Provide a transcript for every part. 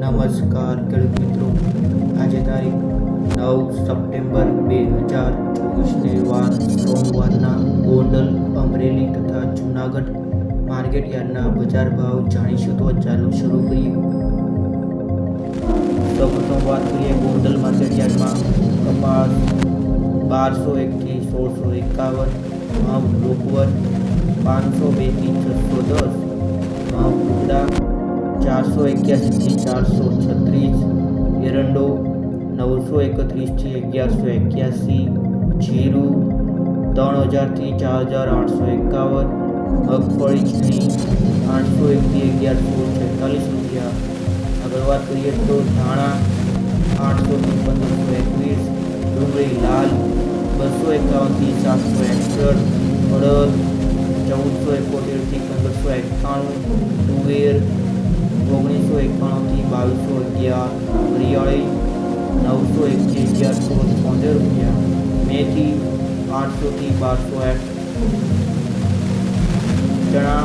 નમસ્કાર, ખેડૂત મિત્રો. આજે તારીખ નવ સપ્ટેમ્બર બે હજાર ચોવીસને વાર સોમવારના ગોંડલ, અમરેલી તથા જૂનાગઢ માર્કેટ યાર્ડના બજાર ભાવ જાણીશું તો ચાલુ શરૂ કરીએ. સૌપ્રથમ વાત કરીએ ગોંડલ માર્કેટ યાર્ડમાં કપાસ બારસો એકથી સોળસો એકાવન મામ લોકવર પાંચસો બેથી છસો દસ ઘઉં ટુકડા ચારસો એક્યાસીથી ચારસો છત્રીસ એરંડો નવસો એકત્રીસથી અગિયારસો એક્યાસી જીરું ત્રણ હજારથી ચાર હજાર આઠસો એકાવન મગફળી ઝીણી આઠસો એકથી અગિયારસો છેતાલીસ રૂપિયા આગળ વાત કરીએ તો ધાણા આઠસોથી પંદરસો એકવીસ ડુંગળી લાલ બસો એકાવનથી સાતસો એકસઠ અડદ ચૌદસો એકોતેરથી પંદરસો એકાણું તુવેર ઓગણીસો એકાણુંથી બાવીસો અગિયાર હરિયાળી નવસો એકથી અગિયારસો પંદર રૂપિયા મેથી આઠસોથી બારસો એક ચણા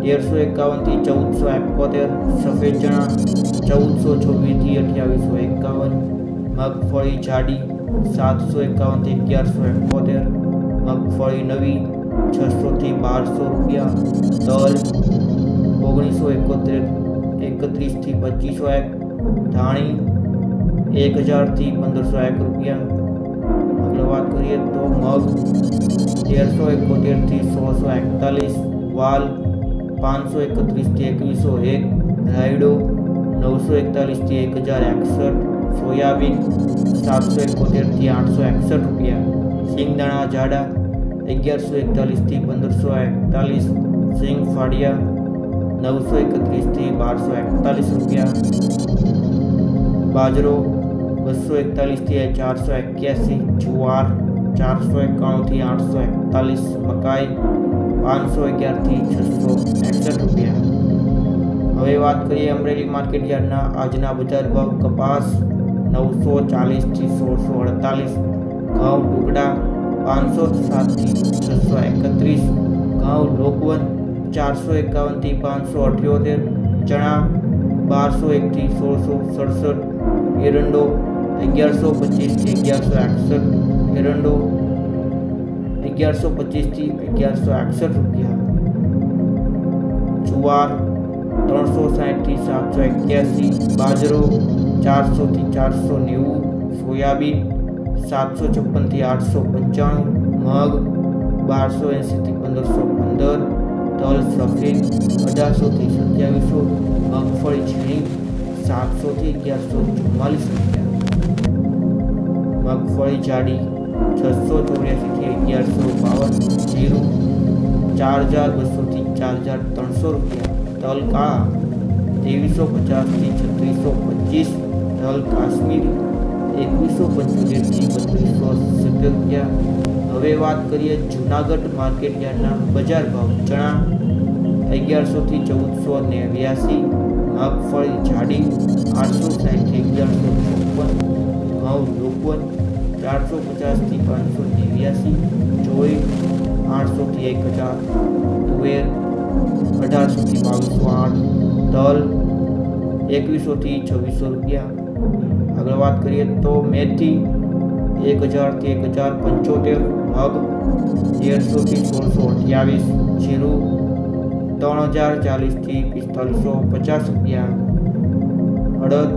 તેરસો એકાવનથી ચૌદસો એકોતેર સફેદ ચણા ચૌદસો છવ્વીસથી અઠ્યાવીસો એકાવન મગફળી જાડી સાતસો એકાવનથી અગિયારસો એકોતેર મગફળી નવી છસોથી બારસો રૂપિયા તલ ઓગણીસો એકોતેર એકત્રીસથી પચીસો એક ધાણી એક હજારથી પંદરસો એક રૂપિયા આગળ વાત કરીએ તો મગ તેરસો એકોતેરથી સોળસો એકતાલીસ વાલ પાંચસો એકત્રીસથી એકવીસો એક રાયડો નવસો એકતાલીસથી એક હજાર એકસઠ સોયાબીન સાતસો એકોતેરથી આઠસો એકસઠ રૂપિયા સિંગદાણા જાડા અગિયારસો એકતાલીસથી પંદરસો એકતાલીસ સિંગ ફાડિયા નવસો એકત્રીસથી બારસો એકતાલીસ રૂપિયા બાજરો બસો એકતાલીસથી ચારસો એક્યાસી જુવાર ચારસો એકાણુંથી આઠસો એકતાલીસ મકાઈ પાંચસો અગિયારથી છસો એકસઠ રૂપિયા હવે વાત કરીએ અમરેલી માર્કેટ યાર્ડના આજના બજાર ભાવ કપાસ નવસો ચાલીસથી સોળસો અડતાલીસ ઘઉં ટુકડા પાંચસો સાતથી છસો એકત્રીસ ઘઉં લોકવન ચારસો એકાવનથી પાંચસો અઠ્યોતેર ચણા બારસો એકથી સોળસો સડસઠ એરંડો અગિયારસો પચીસથી અગિયારસો એકસઠ એરંડો અગિયારસો પચીસથી અગિયારસો એકસઠ રૂપિયા જુવાર ત્રણસો સાઠથી સાતસો એક્યાસી બાજરો ચારસોથી ચારસો નેવું સોયાબીન સાતસો છપ્પનથી આઠસો પંચાણું મગ બારસો એંશીથી પંદરસો પંદર તલ સફેદ અઢારસોથી સત્યાવીસો મગફળી ઝીણી સાતસોથી અગિયારસો ચુમ્માલીસ રૂપિયા. મગફળી જાડી, છસો ચોર્યાસીથી અગિયારસો બાવન જીરું, ચાર હજાર બસોથી ચાર હજાર ત્રણસો રૂપિયા. તલ કાળા ત્રેવીસો પચાસથી છત્રીસો પચીસ. તલ કાશ્મીરી, એકવીસો પંચોતેરથી બત્રીસો સિત્તેર રૂપિયા. હવે વાત કરીએ જૂનાગઢ માર્કેટ યાર્ડના બજાર ભાવ ચણા અગિયારસોથી ચૌદસો નેવ્યાસી મગફળી જાડી આઠસો સાઠથી અગિયારસો ચોપન ઘઉં લોકવન ચારસો પચાસથી પાંચસો નેવ્યાસી જોઈ આઠસોથી એક હજાર તુવેર અઢારસોથી બાવીસો આઠ તલ એકવીસોથી છવ્વીસો રૂપિયા આગળ વાત કરીએ તો મેથી એક હજારથી એક હજાર પંચોતેર મગ તેરસોથી સોળસો અઠ્યાવીસ જીરું ત્રણ હજાર ચાલીસથી પિસ્તાલીસો પચાસ રૂપિયા. અડદ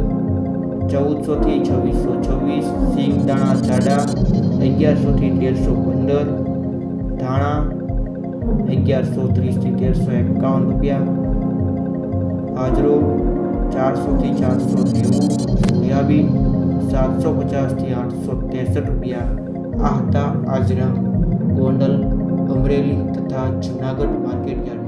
ચૌદસોથી છવ્વીસો છવ્વીસ, સિંગ દાણા જાડા અગિયારસોથી તેરસો પંદર, ધાણા અગિયારસો ત્રીસથી તેરસો એકાવન રૂપિયા. બાજરો ચારસોથી ચારસો નેવું સોયાબીન સાતસો પચાસથી આઠસો ત્રેસઠ રૂપિયા આ હતા આજના ગોંડલ અમરેલી તથા જૂનાગઢ માર્કેટ યાર્ડ